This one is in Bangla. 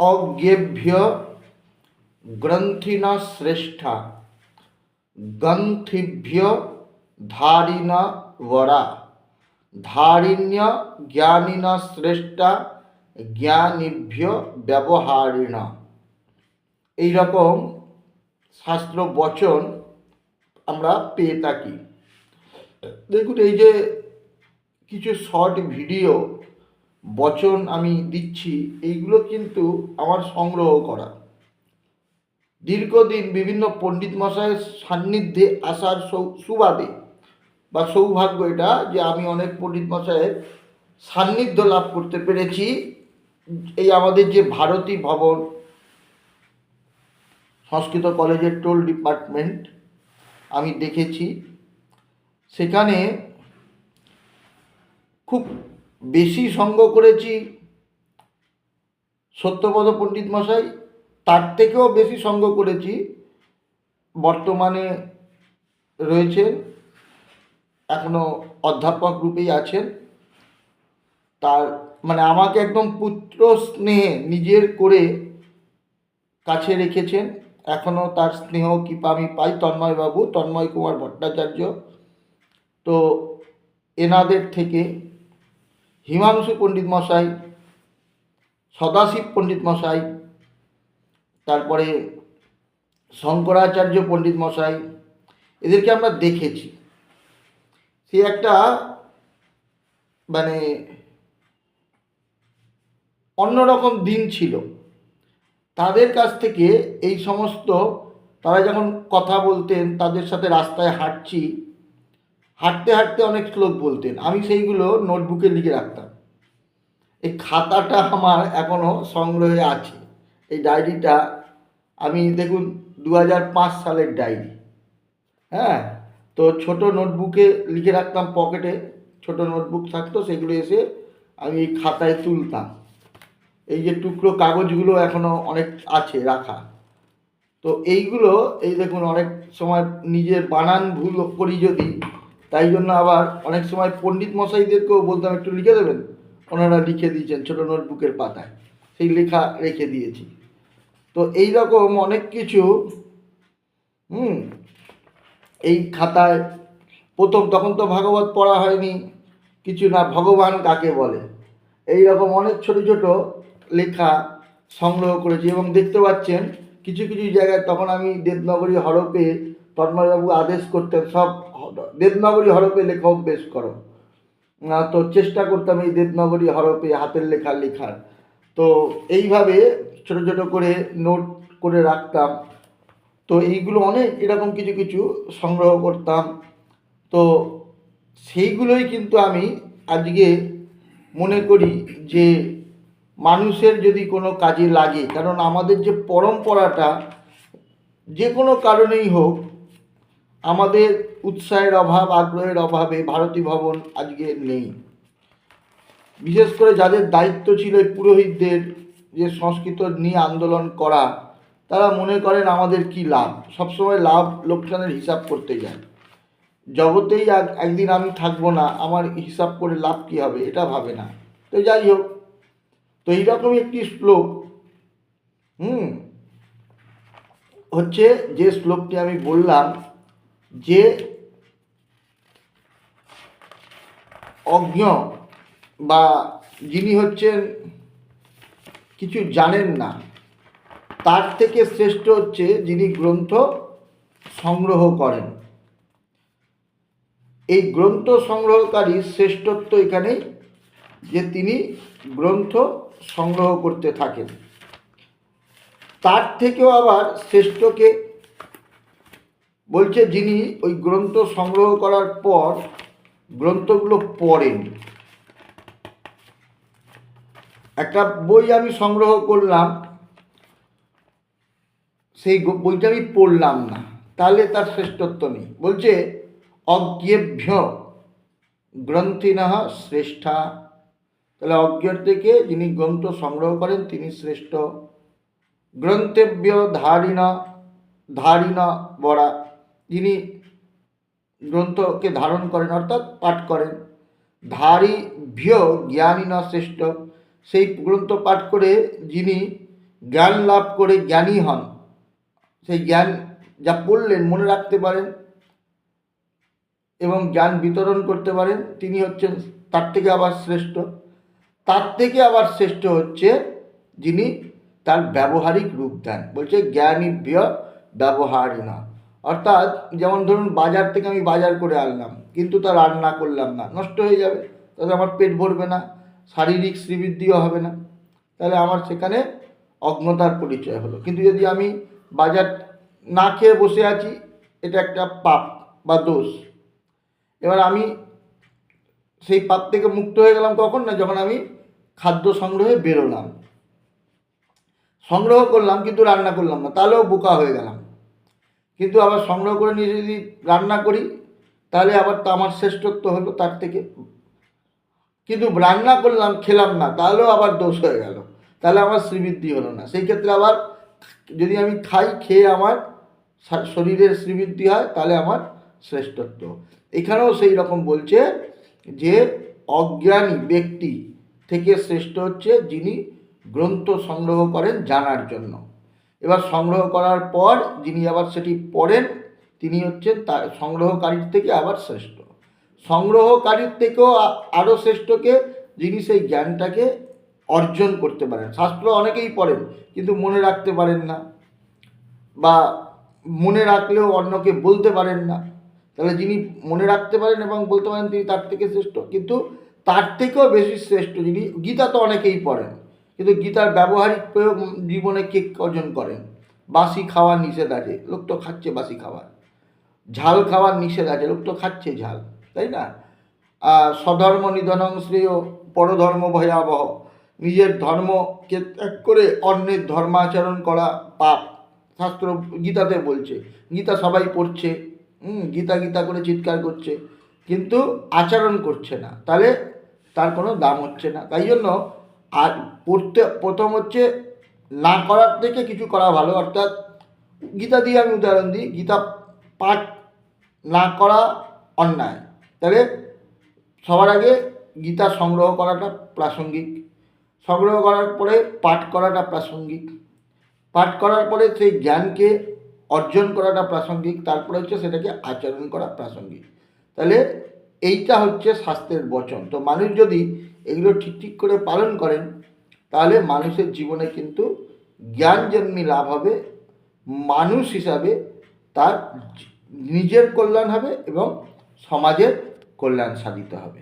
অজ্ঞেভ্য গ্রন্থিন শ্রেষ্ঠা, গ্রন্থিভ্য ধারিণ বরা, ধারিণ্য জ্ঞানীন শ্রেষ্ঠা, জ্ঞানীভ্য ব্যবহারিণ। এইরকম শাস্ত্র বচন আমরা পেয়ে থাকি। দেখুন, এই যে কিছু শর্ট ভিডিও বচন আমি দিচ্ছি, এইগুলো কিন্তু আমার সংগ্রহ করা। দীর্ঘদিন বিভিন্ন পণ্ডিত মশাইয়ের সান্নিধ্যে আসার সুবাদে বা সৌভাগ্য এটা যে আমি অনেক পণ্ডিত মশাইয়ের সান্নিধ্য লাভ করতে পেরেছি। এই আমাদের যে ভারতী ভবন, সংস্কৃত কলেজের টোল ডিপার্টমেন্ট, আমি দেখেছি। সেখানে খুব বেশি সঙ্গ করেছি সত্যপদ পণ্ডিত মশাই, তার থেকেও বেশি সঙ্গ করেছি, বর্তমানে রয়েছেন, এখনও অধ্যাপক রূপেই আছেন। তার মানে আমাকে একদম পুত্র স্নেহে নিজের করে কাছে রেখেছেন। এখনও তার স্নেহ, কৃপা আমি পাই তন্ময়বাবু তন্ময় কুমার ভট্টাচার্য। তো এনাদের থেকে হিমাংশু পণ্ডিত মশাই, সদাশিব পণ্ডিত মশাই, তারপরে শঙ্করাচার্য পণ্ডিত মশাই, এদেরকে আমরা দেখেছি। সে একটা মানে অন্যরকম দিন ছিল। তাদের কাছ থেকে এই সমস্ত তারা যখন কথা বলতেন, তাদের সাথে রাস্তায় হাঁটছি হাঁটতে হাঁটতে অনেক শ্লোক বলতেন। আমি সেইগুলো নোটবুকে লিখে রাখতাম। এই খাতাটা আমার এখনও সংগ্রহে আছে। এই ডায়েরিটা আমি দেখুন দু হাজার পাঁচ সালের ডায়েরি হ্যাঁ? তো ছোট নোটবুকে লিখে রাখতাম পকেটে ছোট নোটবুক থাকতো, সেগুলো এসে আমি এই খাতায় তুলতাম। এই যে টুকরো কাগজগুলো এখনও অনেক আছে রাখা। তো এইগুলো, এই দেখুন অনেক সময় নিজের বানান ভুল করি যদি তাই জন্য আবার অনেক সময় পণ্ডিত মশাইদেরকেও বলতাম একটু লিখে দেবেন? ওনারা লিখে দিয়েছেন ছোটো নোটবুকের পাতায়। সেই লেখা রেখে দিয়েছি। তো এই রকম অনেক কিছু, হুম, এই খাতায় প্রথম তখন তো ভাগবত পড়া হয়নি, কিছু না ভগবান কাকে বলে? এই রকম অনেক ছোট ছোট লেখা সংগ্রহ করেছি এবং দেখতে পাচ্ছেন, কিছু কিছু জায়গায় তখন আমি দেবনগরী হরপে তন্ময়বাবু আদেশ করতেন, সব দেবনগরী হরপে লেখা অভ্যেস করো তো চেষ্টা করতাম এই দেবনগরী হরপে হাতের লেখা লেখার। তো এইভাবে ছোট ছোট করে নোট করে রাখতাম। তো এইগুলো অনেক এরকম কিছু কিছু সংগ্রহ করতাম। তো সেইগুলোই কিন্তু আমি আজকে মনে করি যে মানুষের যদি কোনো কাজে লাগে, কারণ আমাদের যে পরম্পরাটা, যে কোনো কারণেই হোক, আমাদের উৎসাহের অভাব, আগ্রহের অভাবে ভারতী ভবন আজকে নেই। বিশেষ করে যাদের দায়িত্ব ছিল পুরোহিতদের যে সংস্কৃত নিয়ে আন্দোলন করা, তারা মনে করেন আমাদের কি লাভ? সবসময় লাভ লোকসানের হিসাব করতে যায়। জগতেই এক- একদিন আমি থাকব না, আমার হিসাব করে লাভ কী হবে এটা ভাবে না। তো যাই হোক, তো এইরকমই একটি শ্লোক, হুম, হচ্ছে যে শ্লোকটি আমি বললাম যে অজ্ঞ বা যিনি হচ্ছেন কিছু জানেন না, তার থেকে শ্রেষ্ঠ হচ্ছে যিনি গ্রন্থ সংগ্রহ করেন। এই গ্রন্থ সংগ্রহকারী শ্রেষ্ঠত্ব এখানেই যে তিনি গ্রন্থ সংগ্রহ করতে থাকেন। তার থেকেও আবার শ্রেষ্ঠকে বলছে যিনি ওই গ্রন্থ সংগ্রহ করার পর, গ্রন্থগুলো পড়েন। একটা বই আমি সংগ্রহ করলাম, সেই বইটা আমি পড়লাম না, তাহলে তার শ্রেষ্ঠত্ব নেই। বলছে, অজ্ঞেভ্য গ্রন্থিনঃ শ্রেষ্ঠা। তাহলে অজ্ঞের থেকে যিনি গ্রন্থ সংগ্রহ করেন, তিনি শ্রেষ্ঠ। গ্রন্থেভ্য ধারিণ ধারিণ বরা যিনি গ্রন্থকে ধারণ করেন, অর্থাৎ পাঠ করেন, ধারী ভ্য জ্ঞানী না শ্রেষ্ঠ, সেই গ্রন্থ পাঠ করে যিনি জ্ঞান লাভ করে জ্ঞানী হন, সেই জ্ঞান যা পড়লেন মনে রাখতে পারেন এবং জ্ঞান বিতরণ করতে পারেন, তিনি হচ্ছেন তার থেকে আবার শ্রেষ্ঠ। তার থেকে আবার শ্রেষ্ঠ হচ্ছে যিনি তার ব্যবহারিক রূপ দেন, বলছে জ্ঞানীভ্য ব্যবহারী না অর্থাৎ যেমন ধরুন বাজার থেকে আমি বাজার করে আনলাম, কিন্তু তা রান্না করলাম না, নষ্ট হয়ে যাবে, তাহলে আমার পেট ভরবে না, শারীরিক শ্রীবৃদ্ধিও হবে না। তাহলে আমার সেখানে অজ্ঞতার পরিচয় হলো। কিন্তু যদি আমি বাজার না খেয়ে বসে আছি, এটা একটা পাপ বা দোষ। এবার আমি সেই পাপ থেকে মুক্ত হয়ে গেলাম কখন না, যখন আমি খাদ্য সংগ্রহে বেরোলাম। সংগ্রহ করলাম, কিন্তু রান্না করলাম না, তাহলেও বোকা হয়ে গেলাম। কিন্তু আবার সংগ্রহ করে নিয়ে যদি রান্না করি, তাহলে আবার তো আমার শ্রেষ্ঠত্ব হলো তার থেকে। কিন্তু রান্না করলাম, খেলাম না, তাহলেও আবার দোষ হয়ে গেল। তাহলে আমার শ্রীবৃদ্ধি হলো না। সেই ক্ষেত্রে আবার যদি আমি খাই, খেয়ে আমার শরীরের শ্রীবৃদ্ধি হয়, তাহলে আমার শ্রেষ্ঠত্ব। এখানেও সেই রকম বলছে যে অজ্ঞানী ব্যক্তি থেকে শ্রেষ্ঠ হচ্ছে যিনি গ্রন্থ সংগ্রহ করেন জানার জন্য। এবার সংগ্রহ করার পর যিনি আবার সেটি পড়েন, তিনি হচ্ছেন তার সংগ্রহকারীর থেকে আবার শ্রেষ্ঠ। সংগ্রহকারীর থেকেও আরও শ্রেষ্ঠকে যিনি সেই জ্ঞানটাকে অর্জন করতে পারেন। শাস্ত্র অনেকেই পড়েন, কিন্তু মনে রাখতে পারেন না বা মনে রাখলেও অন্যকে বলতে পারেন না। তাহলে যিনি মনে রাখতে পারেন এবং বলতে পারেন তিনি তার থেকে শ্রেষ্ঠ, কিন্তু তার থেকেও বেশি শ্রেষ্ঠ যিনি, গীতা তো অনেকেই পড়েন। কিন্তু গীতার ব্যবহারিক প্রয়োগ জীবনে কে অর্জন করেন বাসি খাওয়ার নিষেধ আছে লোক তো খাচ্ছে বাসি খাবার ঝাল খাওয়ার নিষেধ আছে লোক তো খাচ্ছে ঝাল তাই না? আর স্বধর্ম নিধনং শ্রেয় পরধর্ম ভয়াবহ। নিজের ধর্মকে ত্যাগ করে অন্যের ধর্মাচরণ করা পাপ। শাস্ত্র গীতাতে বলছে গীতা সবাই পড়ছে হুম, গীতা গীতা করে চিৎকার করছে কিন্তু আচরণ করছে না। তাহলে তার কোনো দাম হচ্ছে না। তাই জন্য আর পড়তে, প্রথম হচ্ছে না করার থেকে কিছু করা ভালো, অর্থাৎ গীতা দিয়ে আমি উদাহরণ দিই, গীতা পাঠ না করা অন্যায়। তাহলে সবার আগে গীতা সংগ্রহ করাটা প্রাসঙ্গিক, সংগ্রহ করার পরে পাঠ করাটা প্রাসঙ্গিক। পাঠ করার পরে সেই জ্ঞানকে অর্জন করাটা প্রাসঙ্গিক, তারপরে হচ্ছে সেটাকে আচরণ করা প্রাসঙ্গিক। তাহলে এইটা হচ্ছে স্বাস্থ্যের বচন। তো মানুষ যদি এগুলো ঠিক ঠিক করে পালন করেন, তাহলে মানুষের জীবনে কিন্তু জ্ঞান যেমনি লাভ হবে, মানুষ হিসাবে তার নিজের কল্যাণ হবে এবং সমাজের কল্যাণ সাধিত হবে।